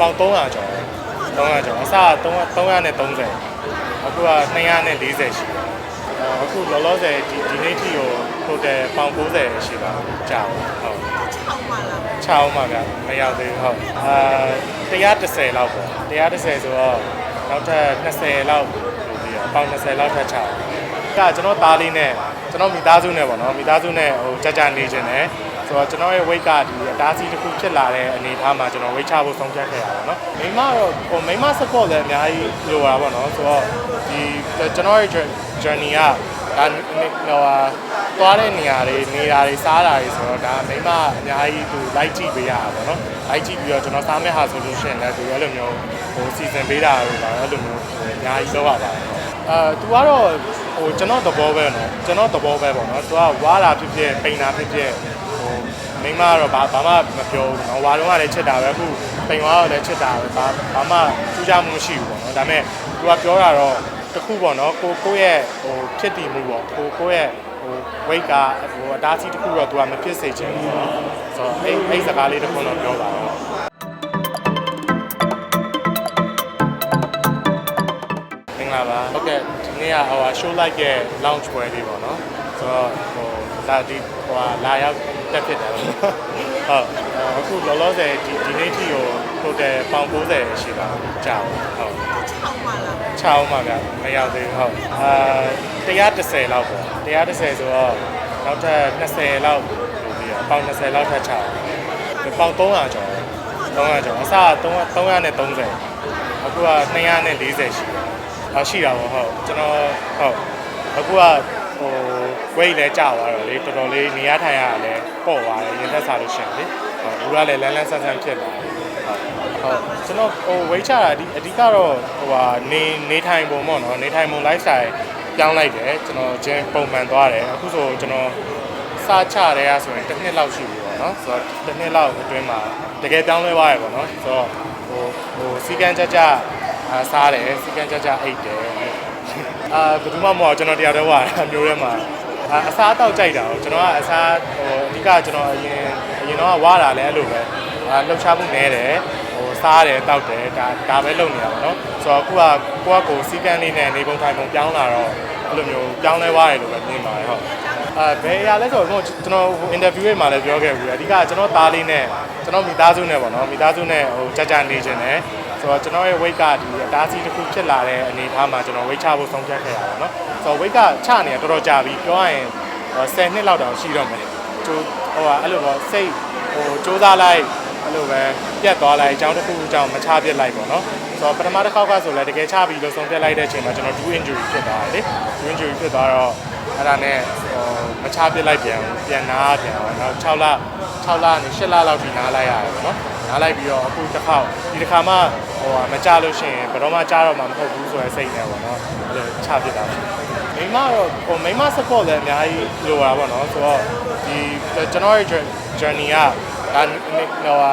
ပေါင်300ကျော်300ကျော်အစက330အခုက240ရှိတယ်အော်အခုလောလောဆယ်ဒီဒီနေ့ထိကို total ပေါင်90ရှိပါကြာပါဟုတ်6ပါလား6အောင်ပါဗျမရောက်သေးဘူးဟုတ်အာ130လောက်ပေါ့130ဆိုတော့နောက်ထပ်20လောက်လို့ပြီးတော့ပေါင်20လောက်ထပ်ချအောင်ဒါကျွန်တော်သားလေးနဲ့ကျွန်တော်မိသားစုနဲ့ပေါ့နော်မိသားစုနဲ့ဟိုကြကြနေခြင်းနဲ့ ဆိုတော့ကျွန်တော်ရဲ့ weight ကဒီအတားစီတစ်ခုဖြစ်လာတဲ့အနေအထားမှာကျွန်တော် weight ချဖို့ဆုံးဖြတ်ခဲ့ရပါတော့။မိမတော့ဟိုမိမ support လည်းအများကြီးလိုတာပေါ့နော်။ဆိုတော့ဒီကျွန်တော်ရဲ့ journey ကဒါဟိုဟာသွားတဲ့နေရာတွေနေတာတွေစားတာတွေဆိုတော့ဒါမိမအများကြီးသူ like ကြည့်ပေးရတာပေါ့နော်။ like ကြည့်ပြီးတော့ကျွန်တော်စားမဲ့ဟာဆိုလို့ရှိရင်လည်းသူအဲ့လိုမျိုးဟိုစီစဉ်ပေးတာတွေပါအဲ့လိုမျိုးဟိုအများကြီးလုပ်ရပါတယ်။အာသူကတော့ဟိုကျွန်တော်သဘောပဲနော်ကျွန်တော်သဘောပဲပေါ့နော်သူကဝါတာဖြစ်ဖြစ်ပိန်တာဖြစ်ဖြစ်ဟို မိမကတော့ဘာဘာမှမပြောဘူးနော်ဝါတော့ကလည်းချစ်တာပဲအခုပိန်သွားတော့လည်းချစ်တာပဲဘာဘာမှထူးခြားမှုမရှိဘူးပေါ့နော်ဒါပေမဲ့သူကပြောတာတော့တစ်ခုပေါ့နော်ကိုကိုရဲ့ဟိုဖြစ်တည်မှုပေါ့ကိုကိုရဲ့ဟို weight ကဟိုအတားစီတစ်ခုတော့သူကမဖြစ်စေချင်ဘူးပေါ့နော်ဆိုတော့အဲ့အဲ့စကားလေးတစ်ခုတော့ပြောပါတော့မင်္ဂလာပါဟုတ်ကဲ့ဒီနေ့ကဟို show like ရဲ့ launch ပွဲလေးပေါ့နော်ဆိုတော့ဟို ဒါဒီဟိုလာရောက်တက်ဖြစ်တယ်ဟုတ်အခုလောလောဆယ်ဒီဒီနေ့ထိကို total ပေါင်90ရှိပါကြာဟုတ်6ပါလား6အောင်ပါဗျမရောက်သေးဘူးဟုတ်အာ130လောက်ပေါ့130ဆိုတော့နောက်ထပ်20လောက်လို့ပြီးတော့ပေါင်20လောက်ထပ်ချအောင်ပေါင်300ကျော်300ကျော်အစက330အခုက240ရှိတယ်ဟောရှိတာပေါ့ဟုတ်ကျွန်တော်ဟုတ်အခုက ဟို weight လဲကျသွားတော့လေတော်တော်လေးနေရထိုင်ရတာလဲပေါ့သွားတယ်ရင်သက်စားလို့ရှိရင်လေဟုတ်ဘူးကလည်းလန်းလန်းဆန်းဆန်းဖြစ်လာတယ်ဟုတ်ဟုတ်ကျွန်တော်ဟို weight ချတာအဓိအဓိကတော့ဟိုဟာနေနေထိုင်ပုံပေါ့နော်နေထိုင်ပုံ lifestyle ပြောင်းလိုက်တယ်ကျွန်တော်ဂျင်းပုံမှန်သွားတယ်အခုဆိုကျွန်တော်စားချတယ်อ่ะဆိုရင်တစ်နှစ်လောက်ရှိပြီပေါ့နော်ဆိုတော့တစ်နှစ်လောက်အတွင်းမှာတကယ်ပြောင်းလဲသွားရပေါ့နော်ဆိုတော့ဟိုဟိုစီကန်းကြကြအာစားတယ်စီကန်းကြကြအိတ်တယ် အာဘယ်သူမှမဟုတ်ကျွန်တော်တရားတော့ဝါတာမျိုးထဲမှာအာအစားတောက်ကြိုက်တာကိုကျွန်တော်ကအစားဟိုအဓိကကျွန်တော်အရင်အရင်တော့ဝါတာလည်းအဲ့လိုပဲအာလှုပ်ရှားမှုနည်းတယ်ဟိုစားတယ်တောက်တယ်ဒါဒါပဲလုပ်နေတာပေါ့နော်ဆိုတော့အခုကကိုယ့်အကိုစီကန်းလေးနဲ့နေပုံထိုင်ပုံပြောင်းလာတော့ အဲ့လိုမျိုးပြောင်းလဲသွားတယ်လို့ပဲမြင်ပါတယ်ဟုတ်အဲဘယ်အရာလဲဆိုတော့ကျွန်တော်ဟိုအင်တာဗျူးရေးမှာလည်းပြောခဲ့ပြီအဓိကကျွန်တော်သားလေးနဲ့ကျွန်တော်မိသားစုနဲ့ပေါ့နော်မိသားစုနဲ့ဟိုကြကြနေခြင်းနဲ့ဆိုတော့ကျွန်တော်ရဲ့ weight ကဒီအတားစီတစ်ခုဖြစ်လာတဲ့အနေအထားမှာကျွန်တော် weight ချဖို့ဆုံးဖြတ်ခဲ့ရတာပေါ့နော်ဆိုတော့ weight ကချနေတာတော်တော်ကြာပြီပြောရရင်10နှစ်လောက်တောင်ရှိတော့မယ်ကျိုးဟိုကအဲ့လိုပေါ့စိတ်ဟိုစူးစမ်းလိုက် အဲ့လိုပဲပြတ်သွားလိုက်အကြောင်းတစ်ခုအကြောင်းမချပြစ်လိုက်ပေါ့နော်ဆိုတော့ပထမတစ်ခေါက်ကဆိုလည်းတကယ်ချပြီးလို့ဆုံးဖြတ်လိုက်တဲ့အချိန်မှာကျွန်တော် do injury ဖြစ်သွားတယ်လေ do injury ဖြစ်သွားတော့အဲ့ဒါနဲ့ဟိုမချပြစ်လိုက်ပြန်ဘူးပြန်နာပြန်အောင်နောက်6လ6လနဲ့8လလောက်ထိနားလိုက်ရတယ်ပေါ့နော်နားလိုက်ပြီးတော့အခုတစ်ခေါက်ဒီတစ်ခါမှဟိုမချလို့ရှိရင်ဘယ်တော့မှချတော့မှမဟုတ်ဘူးဆိုတဲ့စိတ်နဲ့ပေါ့နော်အဲ့လိုချပြစ်တာမိမတော့ဟိုမိမ support လည်းအများကြီးလိုတာပေါ့နော်ဆိုတော့ဒီကျွန်တော်ရဲ့ journey က ဒါဟိုဟာ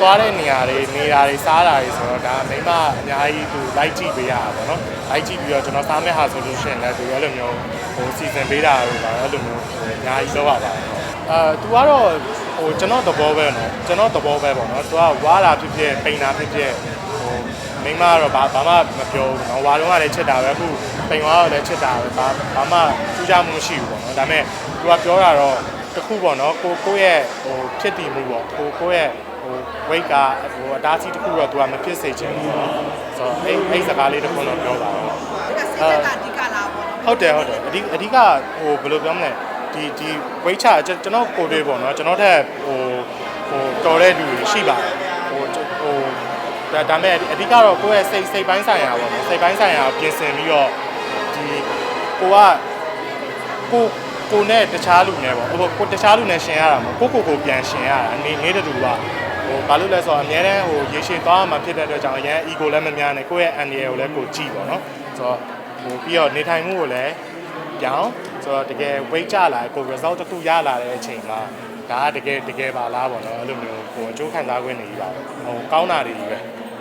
သွားတဲ့နေရာတွေနေတာတွေစားတာတွေဆိုတော့ဒါမိမအများကြီးသူ like ကြည့်ပေးရတာပေါ့နော် like ကြည့်ပြီးတော့ကျွန်တော်စားမဲ့ဟာဆိုလို့ရှိရင်လည်းသူအဲ့လိုမျိုးဟိုစီစဉ်ပေးတာတွေပါအဲ့လိုမျိုးဟိုအများကြီးလုပ်ရပါတယ်အာသူကတော့ဟိုကျွန်တော်သဘောပဲနော်ကျွန်တော်သဘောပဲပေါ့နော်သူကဝါတာဖြစ်ဖြစ်ပိန်တာဖြစ်ဖြစ်ဟိုမိမကတော့ဘာဘာမှမပြောဘူးနော်ဝါတော့ကလည်းချစ်တာပဲအခုပိန်သွားတော့လည်းချစ်တာပဲဘာဘာမှထူးခြားမှုမရှိဘူးပေါ့နော်ဒါပေမဲ့သူကပြောတာတော့ တစ်ခုပေါ့နော်ကိုကိုရဲ့ဟိုဖြစ်တည်မှုပေါ့ကိုကိုရဲ့ဟို weight ကဟိုအတားစီတစ်ခုတော့သူကမဖြစ်စေချင်ဘူးပေါ့ဆိုတော့အဲ့အဲ့စကားလေးတစ်ခုတော့ပြောပါတော့ဒါကစိတ်ကအဓိကလားပေါ့နော်ဟုတ်တယ်ဟုတ်တယ်အဓိအဓိကဟိုဘယ်လိုပြောမလဲဒီဒီ weight ချကျွန်တော်ကိုတွေးပေါ့နော်ကျွန်တော်ထက်ဟိုဟိုတော်တဲ့လူတွေရှိပါတယ်ဟိုဟိုဒါဒါမဲ့အဓိကတော့ကိုယ့်ရဲ့စိတ်စိတ်ပိုင်းဆိုင်ရာပေါ့နော်စိတ်ပိုင်းဆိုင်ရာပြင်ဆင်ပြီးတော့ဒီကိုကကို ကိုနဲ့တခြားလူနဲ့ပေါ့ဟိုကိုတခြားလူနဲ့ရှင်ရတာမဟုတ်ကိုကိုကိုပြန်ရှင်ရတာနေနေတဲ့သူကဟိုဘာလို့လဲဆိုတော့အများတန်းဟိုရေရှည်သွားမှဖြစ်တဲ့အတွက်ကြောင့်အရင် ego လည်းမများနဲ့ကိုယ့်ရဲ့ NDL ကိုလည်းကိုကြည့်ပေါ့နော်ဆိုတော့ဟိုပြီးတော့နေထိုင်မှုကိုလည်းပြောင်းဆိုတော့တကယ် weight ကျလာကို result တစ်ခုရလာတဲ့အချိန်မှာဒါကတကယ်တကယ်ပါလားပေါ့နော်အဲ့လိုမျိုးကိုအကျိုးခံစား권နေကြီးပါပဲဟိုကောင်းတာတွေကြီးပဲ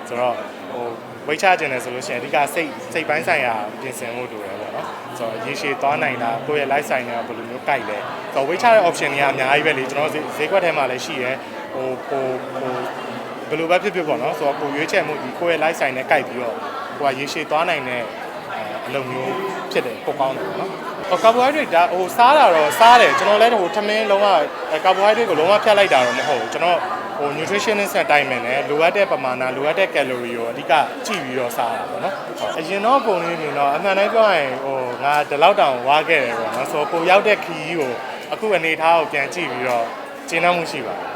ဆိုတော့ဟို weight ချခြင်းတယ်ဆိုလို့ရှိရင်အဓိကစိတ်စိတ်ပိုင်းဆိုင်ရာပြင်ဆင်မှုတူတယ်ပေါ့ နော်ဆိုတော့ရေရှည်သွားနိုင်တာကိုယ့်ရဲ့ life style နဲ့ဘယ်လိုမျိုးကြိုက်လဲဆိုတော့ weight ချတဲ့ option တွေကအများကြီးပဲလေကျွန်တော်ဈေးကွက်ထဲမှာလည်းရှိရဲဟိုဟိုဟိုဟဘယ်လိုပဲဖြစ်ဖြစ်ပေါ့နော်ဆိုတော့ကိုရွေးချယ်မှုဒီကိုယ့်ရဲ့ life style နဲ့ကိုက်ပြီးတော့ကိုကရေရှည်သွားနိုင်တဲ့အလုပ်မျိုးဖြစ်တယ်ပိုကောင်းတယ်ပေါ့နော်ဟို ကာဘိုဟိုက်ဒရိတ်ဒါဟိုစားတာတော့စားတယ်ကျွန်တော်လည်းဟိုထမင်းလုံးဝကာဘိုဟိုက်ဒရိတ်ကိုလုံးဝဖြတ်လိုက်တာတော့မဟုတ်ဘူးကျွန်တော်ဟို nutritionist အတိုင်းပဲနဲ့လိုအပ်တဲ့ပမာဏလိုအပ်တဲ့ calorie ကိုအဓိကကြည့်ပြီးတော့စားတာပေါ့နော်အရင်တော့ပုံလေးမြင်တော့အမှန်တမ်းပြောရင်ဟိုငါဒီလောက်တောင်ဝါခဲ့တယ်ပေါ့နော်ဆိုတော့ကိုရောက်တဲ့ခီးကိုအခုအနေထားကိုပြန်ကြည့်ပြီးတော့ကျင်းနှောက်မှုရှိပါတယ်